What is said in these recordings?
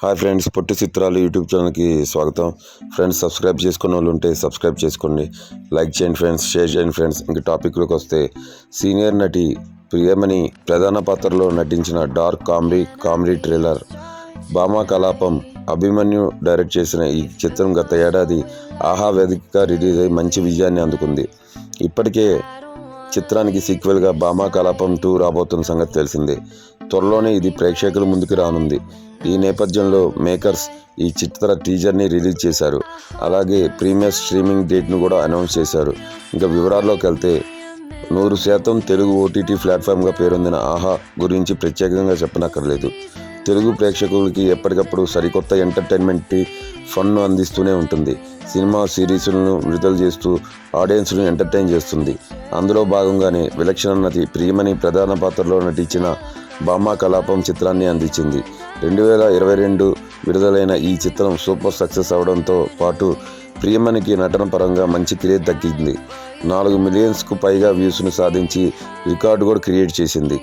Hi friends పొట్టి చిత్రాలు YouTube ఛానల్కి స్వాగతం. ఫ్రెండ్స్ సబ్స్క్రైబ్ చేసుకున్న వాళ్ళు ఉంటే సబ్స్క్రైబ్ చేసుకోండి. లైక్ చేయండి ఫ్రెండ్స్ షేర్ చేయండి ఫ్రెండ్స్. ఇంక టాపిక్లోకి వస్తే సీనియర్ నటి ప్రియమణి ప్రధాన పాత్రలో నటించిన dark comedy comedy trailer Bhama Kalapam Abhimanyu direct చేసిన ఈ చిత్రం గత ఏడాది ఆహా వేదికగా రిలీజ్ అయి మంచి విజయాన్ని అందుకుంది. ఇప్పటికే చిత్రానికి సీక్వెల్గా భామా కలాపం టూ రాబోతున్న సంగతి తెలిసిందే. త్వరలోనే ఇది ప్రేక్షకుల ముందుకు రానుంది. ఈ నేపథ్యంలో మేకర్స్ ఈ చిత్ర టీజర్ని రిలీజ్ చేశారు. అలాగే ప్రీమియర్ స్ట్రీమింగ్ డేట్ను కూడా అనౌన్స్ చేశారు. ఇంకా వివరాల్లోకి వెళ్తే నూరు శాతం తెలుగు ఓటీటీ ప్లాట్ఫామ్గా పేరొందిన ఆహా గురించి ప్రత్యేకంగా చెప్పనక్కర్లేదు. తెలుగు ప్రేక్షకులకి ఎప్పటికప్పుడు సరికొత్త ఎంటర్టైన్మెంట్ ఫన్ను అందిస్తూనే ఉంటుంది. సినిమా సిరీస్లను విడుదల చేస్తూ ఆడియన్స్ను ఎంటర్టైన్ చేస్తుంది. అందులో భాగంగానే విలక్షణ నటి ప్రియమణి ప్రధాన పాత్రలో నటించిన బామా కలాపం చిత్రాన్ని అందించింది. రెండు వేల ఇరవై రెండు విడుదలైన ఈ చిత్రం సూపర్ సక్సెస్ అవడంతో పాటు ప్రియమణికి నటన పరంగా మంచి క్రేజ్ దక్కింది. నాలుగు మిలియన్స్కు పైగా వ్యూస్ను సాధించి రికార్డు కూడా క్రియేట్ చేసింది.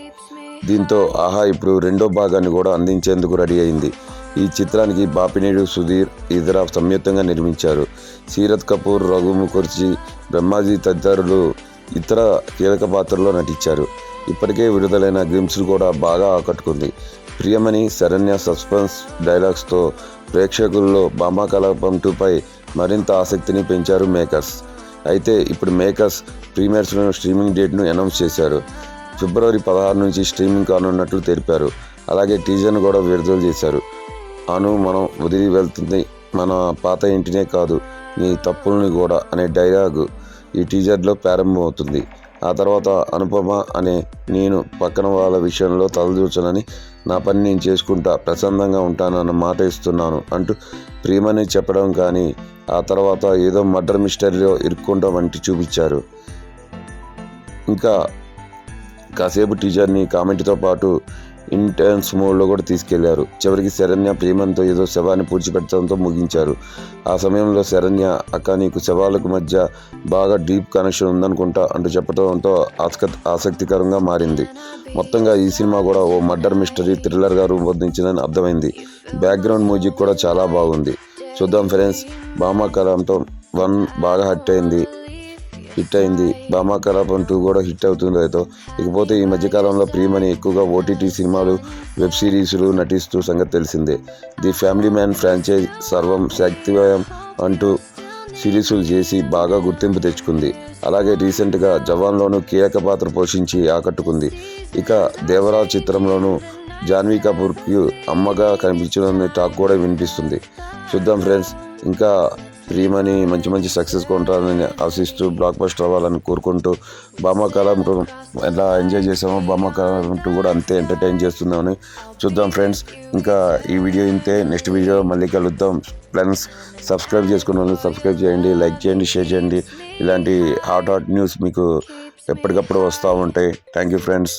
దీంతో ఆహా ఇప్పుడు రెండో భాగాన్ని కూడా అందించేందుకు రెడీ అయింది. ఈ చిత్రానికి బాపినేడు సుధీర్ ఇతర సంయుక్తంగా నిర్మించారు. సీరత్ కపూర్ రఘు ముఖర్జీ బ్రహ్మాజీ తదితరులు ఇతర కీలక పాత్రల్లో నటించారు. ఇప్పటికే విడుదలైన గ్లిమ్స్ కూడా బాగా ఆకట్టుకుంది. ప్రియమణి శరణ్య సస్పెన్స్ డైలాగ్స్తో ప్రేక్షకుల్లో బామా కలాపం టూపై మరింత ఆసక్తిని పెంచారు మేకర్స్. అయితే ఇప్పుడు మేకర్స్ ప్రీమియర్స్లో స్ట్రీమింగ్ డేట్ను అనౌన్స్ చేశారు. ఫిబ్రవరి పదహారు నుంచి స్ట్రీమింగ్ కానున్నట్లు తెలిపారు. అలాగే టీజర్ను కూడా విడుదల చేశారు. అను మనం వదిలి వెళ్తుంది మన పాత ఇంటినే కాదు నీ తప్పుల్ని కూడా అనే డైలాగు ఈ టీజర్లో ప్రారంభమవుతుంది. ఆ తర్వాత అనుపమ అనే నేను పక్కన వాళ్ళ విషయంలో తలదూర్చనని నా పని నేను చేసుకుంటా ప్రశాంతంగా ఉంటానన్న మాట ఇస్తున్నాను అంటూ ప్రియమని చెప్పడం కానీ ఆ తర్వాత ఏదో మర్డర్ మిస్టరీలో ఇరుక్కుంటాం వంటి చూపించారు. ఇంకా కాసేపు టీచర్ని కామెంట్తో పాటు ఇంటెన్స్ మోడ్లో కూడా తీసుకెళ్ళారు. చివరికి శరణ్య ప్రేమంతో ఏదో శవాన్ని పూడ్చిపెట్టడంతో ముగించారు. ఆ సమయంలో శరణ్య అక్క నీకు శవాలకు మధ్య బాగా డీప్ కనెక్షన్ ఉందనుకుంటా అంటూ చెప్పడంతో ఆస్క ఆసక్తికరంగా మారింది. మొత్తంగా ఈ సినిమా కూడా ఓ మర్డర్ మిస్టరీ థ్రిల్లర్గా రూపొందించిందని అర్థమైంది. బ్యాక్గ్రౌండ్ మ్యూజిక్ కూడా చాలా బాగుంది. చూద్దాం ఫ్రెండ్స్ బామా కలాంతో వన్ బాగా హట్ అయింది. హిట్ అయింది. బామా టూ కూడా హిట్ అవుతుంది అయితే. ఇకపోతే ఈ మధ్యకాలంలో ప్రియమణి ఎక్కువగా ఓటీటీ సినిమాలు వెబ్ సిరీస్లు నటిస్తూ సంగతి తెలిసిందే. ది ఫ్యామిలీ మ్యాన్ ఫ్రాంచైజ్ సర్వం శక్తివయం అంటూ సిరీసులు చేసి బాగా గుర్తింపు తెచ్చుకుంది. అలాగే రీసెంట్గా జవాన్లోనూ కీలక పాత్ర పోషించి ఆకట్టుకుంది. ఇక దేవరాజ్ చిత్రంలోనూ జాన్వీ కపూర్కి అమ్మగా కనిపించడం టాక్ కూడా వినిపిస్తుంది. చూద్దాం ఫ్రెండ్స్. ఇంకా ప్రియమని మంచి మంచి సక్సెస్ కొంటారని ఆశిస్తూ బ్లాక్ బస్టర్ అవ్వాలని కోరుకుంటూ బామాకాలం ఎలా ఎంజాయ్ చేసామో బామాకాలం టూ కూడా అంతే ఎంటర్టైన్ చేస్తున్నామని చూద్దాం ఫ్రెండ్స్. ఇంకా ఈ వీడియో ఇంతే. నెక్స్ట్ వీడియో మళ్ళీ కలుద్దాం. ఫ్రెండ్స్ సబ్స్క్రైబ్ చేసుకున్న వాళ్ళు సబ్స్క్రైబ్ చేయండి లైక్ చేయండి షేర్ చేయండి. ఇలాంటి హాట్ హాట్ న్యూస్ మీకు ఎప్పటికప్పుడు వస్తూ ఉంటాయి. Thank you friends.